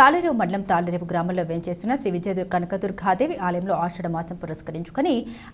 తాళరేవు మండలం తాళరేవు గ్రామంలో వేంచేస్తున్న శ్రీ విజయ కనకదుర్గాదేవి ఆలయంలో ఆషాఢ మాసం పురస్కరించుకుని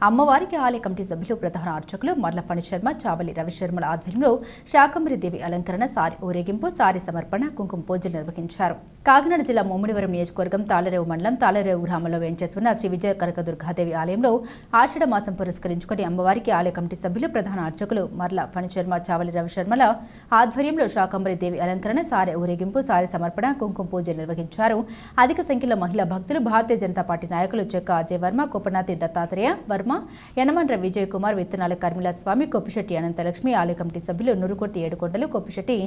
అమ్మవారికి ఆలయ కమిటీ సభ్యులు ప్రధాన అర్చకులు మర్ల ఫణి శర్మ చావలి రవిశర్మల ఆధ్వర్యంలో శాకంబరి దేవి అలంకరణ సారి ఊరేగింపు సారి సమర్పణ కుంకుమ పూజలు నిర్వహించారు. కాకినాడ జిల్లా ముమ్మిడివరం నియోజకవర్గం తాళరేవు మండలం తాళరేవు గ్రామంలో వేంచేస్తున్న శ్రీ విజయ కనకదుర్గాదేవి ఆలయంలో ఆషాఢ మాసం పురస్కరించుకుని అమ్మవారికి ఆలయ కమిటీ సభ్యులు ప్రధాన అర్చకులు మర్ల ఫణిశర్మ చావలి రవిశర్మల ఆధ్వర్యంలో శాకంబరి దేవి అలంకరణ సారె ఊరేగింపు సారి సమర్పణ కుంకుమ పూజ నిర్వహించారు అధిక సంఖ్యలో మహిళా భక్తులు భారతీయ జనతా పార్టీ నాయకులు చెక్క అజయ్ వర్మ కోపనాథి దత్తాత్రేయ వర్మ యనమండ్ర విజయ్ కుమార్ విత్తనాల కర్మిల స్వామి కొప్పిశెట్టి అనంతలక్ష్మి ఆలయ కమిటీ సభ్యులు నురుకుర్తి ఏడుకొండలు కొప్పిశెట్టి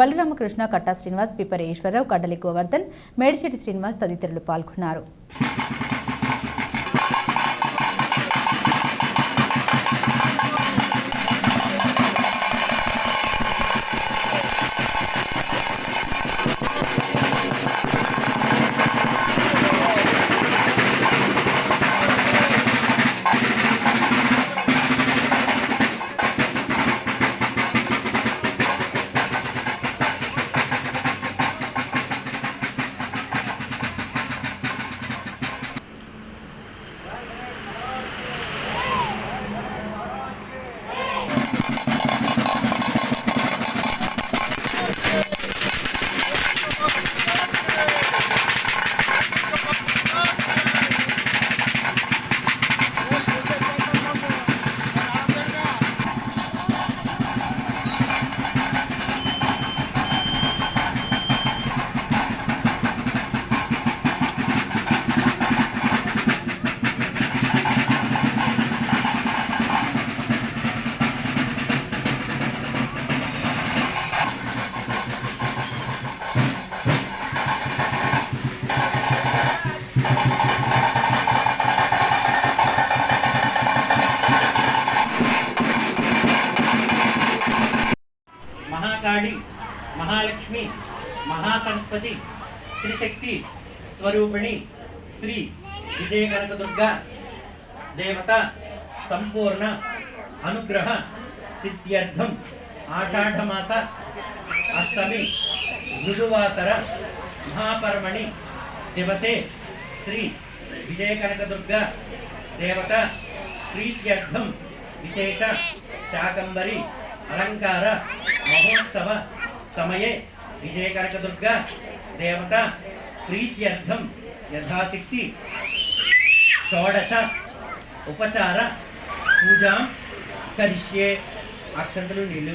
బలరామకృష్ణ కట్టా శ్రీనివాస్ పిపరి ఈశ్వరరావు కడ్డలి గోవర్ధన్ మేడిశెట్టి శ్రీనివాస్ తదితరులు పాల్గొన్నారు. మహాకాళి మహాలక్ష్మి మహాసరస్వతి త్రిశక్తి స్వరూపిణి శ్రీ విజయ కనకదుర్గ దేవత సంపూర్ణ అనుగ్రహ సిద్ధ్యర్థం ఆషాఢమాస అష్టమి మృదువాసర మహాపర్మణి దివసే శ్రీ విజయ కనకదుర్గ దేవత ప్రీత్యర్థం విశేష శాకంబరి అలంకార మహోత్సవ సమయే విజయకనకదుర్గ దేవత ప్రీత్యర్థం యథాశక్తి షోడశ ఉపచార పూజాం కరిష్యే. అక్షంతలు నీళ్ళు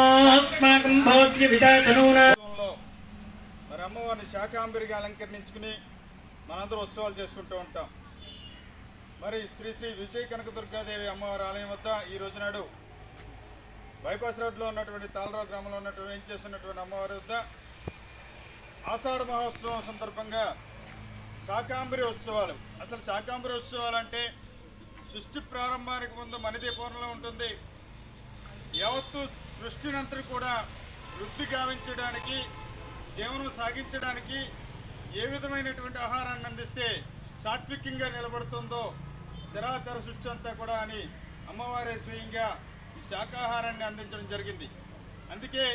మరి అమ్మవారిని శాకాంబరిగా అలంకరించుకుని మనందరూ ఉత్సవాలు చేసుకుంటూ ఉంటాం. మరి శ్రీ శ్రీ విజయ కనకదుర్గాదేవి అమ్మవారి ఆలయం వద్ద ఈ రోజు నాడు బైపాస్ రోడ్లో ఉన్నటువంటి తాలరావు గ్రామంలో ఉన్నటువంటి ఏం చేస్తున్నటువంటి అమ్మవారి వద్ద ఆషాఢ మహోత్సవం సందర్భంగా శాకాంబరి ఉత్సవాలు. అసలు శాకాంబరి ఉత్సవాలు అంటే సృష్టి ప్రారంభానికి ముందు మణిదీపంలో ఉంటుంది. యావత్తు సృష్టినంతటి కూడా వృద్ధి గావించడానికి జీవనం సాగించడానికి ఏ విధమైనటువంటి ఆహారాన్ని అందిస్తే సాత్వికంగా నిలబడుతుందో చరాచర సృష్టి అంతా కూడా అని అమ్మవారే స్వయంగా ఈ శాకాహారాన్ని అందించడం జరిగింది. అందుకే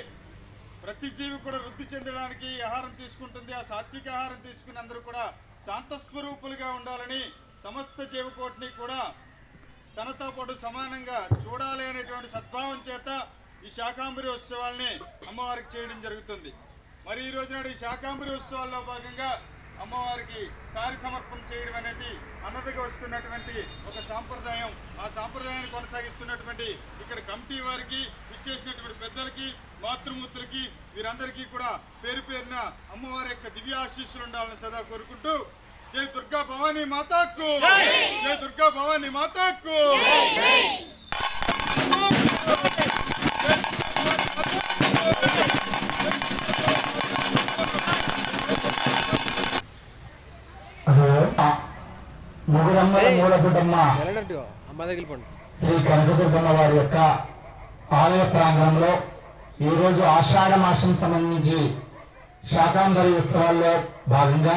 ప్రతి జీవి కూడా వృద్ధి చెందడానికి ఆహారం తీసుకుంటుంది. ఆ సాత్విక ఆహారం తీసుకుని అందరూ కూడా శాంతస్వరూపులుగా ఉండాలని సమస్త జీవకోటిని కూడా తనతో పాటు సమానంగా చూడాలి అనేటువంటి సద్భావం చేత ఈ శాకాంబరి ఉత్సవాల్ని అమ్మవారికి చేయడం జరుగుతుంది. మరి ఈ రోజు నాడు ఈ శాకాంబరి ఉత్సవాల్లో భాగంగా అమ్మవారికి సారి సమర్పణ చేయడం అనేది అన్నదిగా వస్తున్నటువంటి ఒక సాంప్రదాయం. ఆ సాంప్రదాయాన్ని కొనసాగిస్తున్నటువంటి ఇక్కడ కమిటీ వారికి ఇచ్చేసినటువంటి పెద్దలకి మాతృమూర్తులకి వీరందరికీ కూడా పేరు పేరున అమ్మవారి యొక్క దివ్య ఆశీస్సులు ఉండాలని సదా కోరుకుంటూ జై దుర్గా భవానీ మాతాకు. జై. దుర్గా భవానీ మాతాకు. శ్రీ కనకదుర్గమ్మ వారి యొక్క ఆలయ ప్రాంగణంలో ఈరోజు ఆషాఢ మాసం సంబంధించి శాకాంబరి ఉత్సవాల్లో భాగంగా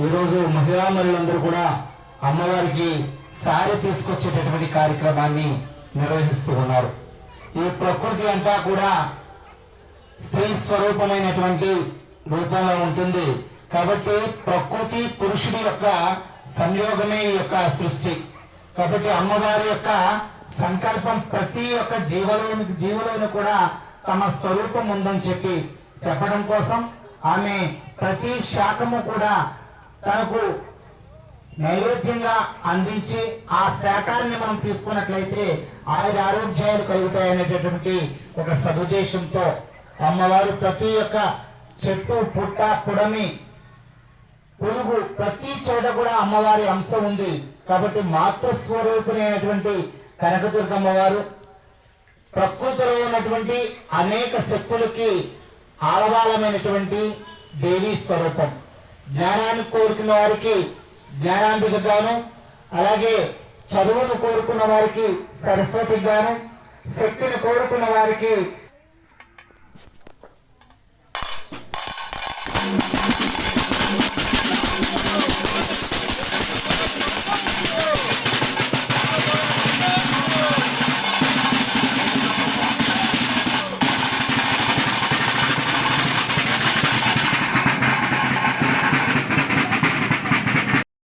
ఈరోజు మహిళా మహిళలందరూ కూడా అమ్మవారికి సారి తీసుకొచ్చేటటువంటి కార్యక్రమాన్ని నిర్వహిస్తూ ఉన్నారు. ఈ ప్రకృతి అంతా కూడా స్త్రీ స్వరూపమైనటువంటి రూపంలో ఉంటుంది. కాబట్టి ప్రకృతి పురుషుడి యొక్క సంయోగమే ఈ యొక్క సృష్టి. కాబట్టి అమ్మవారి యొక్క సంకల్పం ప్రతి ఒక్క జీవలోనికి జీవులను కూడా తమ స్వరూపం ఉందని చెప్పి చెప్పడం కోసం ఆమె ప్రతి శాఖము కూడా తనకు నైవేద్యంగా అందించి ఆ శాఖాన్ని మనం తీసుకున్నట్లయితే ఆయుర ఆరోగ్యాలు కలుగుతాయనేటటువంటి ఒక సదుద్దేశంతో అమ్మవారు ప్రతి ఒక్క చెట్టు పుట్ట పుడమి పురుగు ప్రతి చోట కూడా అమ్మవారి అంశం ఉంది. కాబట్టి మాతృస్వరూపిణైనటువంటి కనకదుర్గమ్మ వారు ప్రకృతిలో ఉన్నటువంటి అనేక శక్తులకి ఆలవాలమైనటువంటి దేవీ స్వరూపం. జ్ఞానాన్ని కోరుకున్న వారికి జ్ఞానాంబిక గాను అలాగే చదువును కోరుకున్న వారికి సరస్వతి గాను శక్తిని కోరుకున్న వారికి